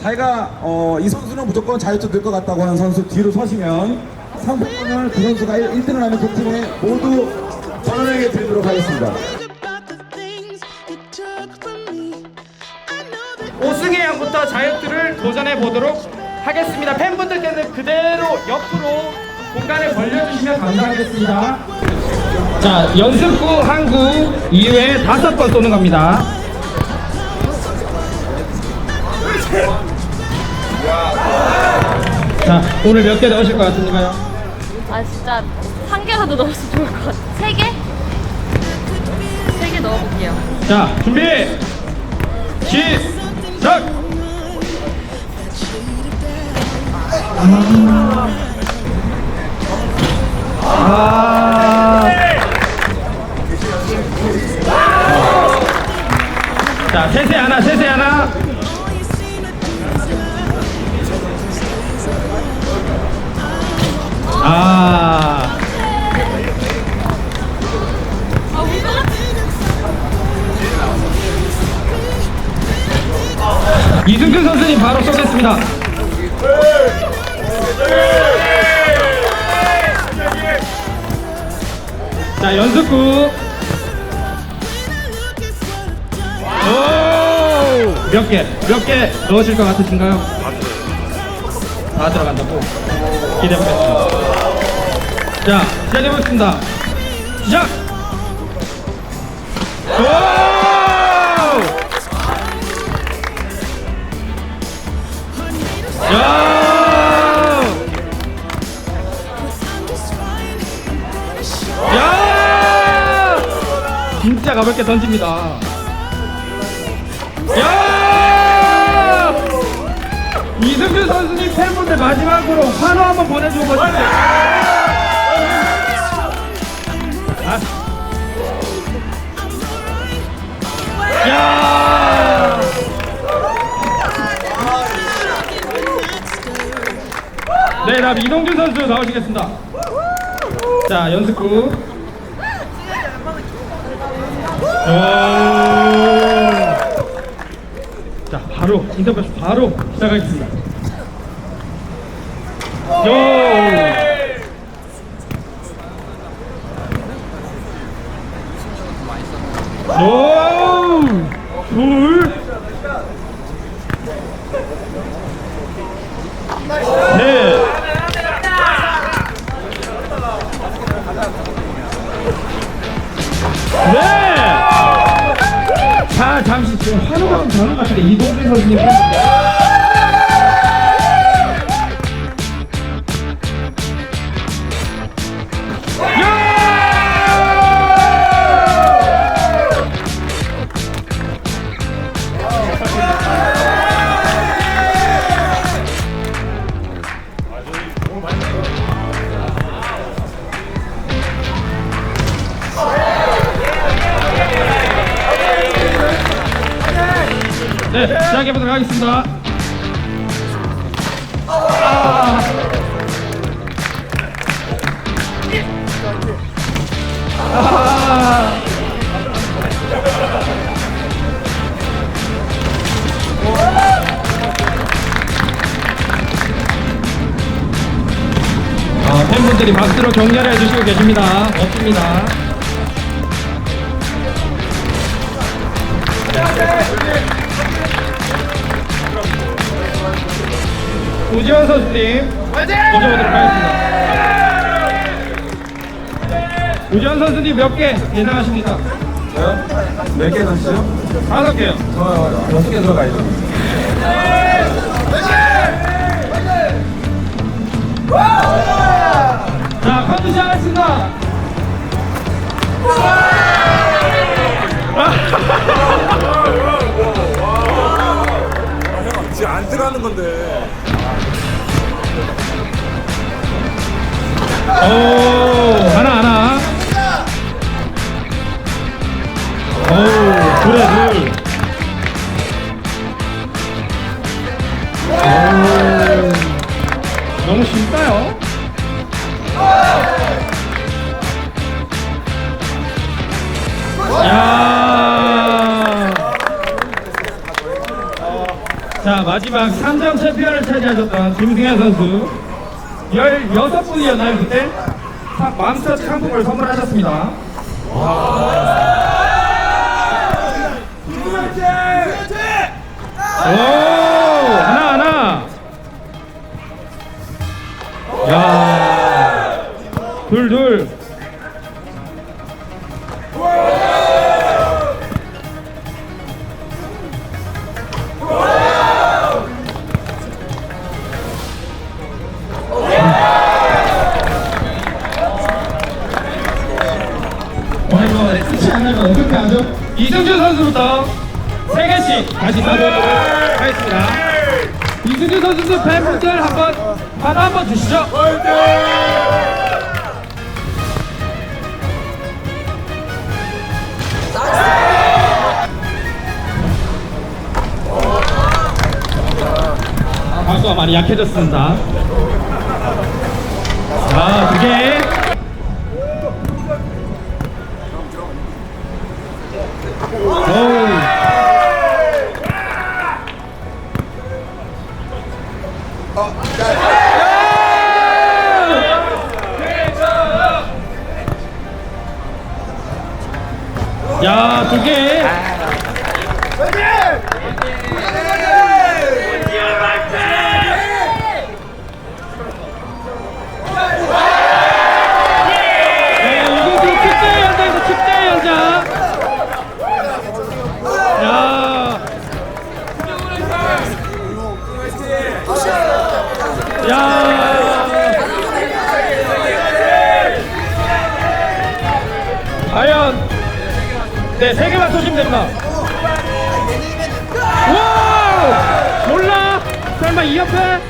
자기가 어, 이 선수는 무조건 자유투 넣을 것 같다고 하는 선수 뒤로 서시면 상품권을 그 선수가 1 등을 하면 그 팀에 모두 전원에게 드리도록 하겠습니다. about the things you took from me. I know that 오승혜 양부터 자유투를 도전해 보도록 하겠습니다. 팬분들께는 그대로 옆으로 공간을 벌려주시면 감사하겠습니다. 자, 연습구 한구 이후에 다섯 번 쏘는 겁니다. 자, 오늘 몇 개 넣으실 것 같으신가요? 아 진짜 한 개라도 넣었으면 좋을 것 같아. 세 개? 세 개 넣어볼게요. 자, 준비! 시작! 아. 자, 셋에 하나, 셋에 하나. 쏘겠습니다. 자, 연습구. 오! 몇 개, 몇 개 넣으실 것 같으신가요? 다 들어간다고? 기대해보겠습니다. 자, 시작해보겠습니다. 시작! 오! 야! 야! 진짜 가볍게 던집니다. 야! 이승규 선수님 팬분들 마지막으로 환호 한번 보내주고 가시죠. 네, 다음 이동준 선수 나오시겠습니다. 자, 연습구. 오. 자, 바로 인터뷰 바로 시작하겠습니다. 요. 지금 다른 것 같은데 이동준 선수님. 네, 시작해보도록 하겠습니다. 아. 아. 아, 팬분들이 박수로 격려를 해주시고 계십니다. 멋집니다. 우지원 선수님 모셔보도록 하겠습니다. 우지원 선수님 몇 개 예상하십니까? 저요? 몇개 넣으시죠? 다섯 개요. 저 여섯 개 들어가야죠. 자, 카운트 시작하겠습니다. 들어가는 건데. 오, 하나, 하나. 오, 그래, 둘. 오, 너무 쉽다요? 야. 자, 마지막 3점 챔피언을 차지하셨던 김승현 선수. 16분이었나요 그때? 사- 맘스터 상품을 선물하셨습니다. 오 하나 하나. 야둘둘 이승준 선수부터 세 개씩 다시 가보도록 하겠습니다. 이승준 선수도 팬분들 한번 하나 한번 주시죠. 아, 박수가 많이 약해졌습니다. 두 개. 쏘시면 됩니다. 와! 몰라? 설마 이 옆에?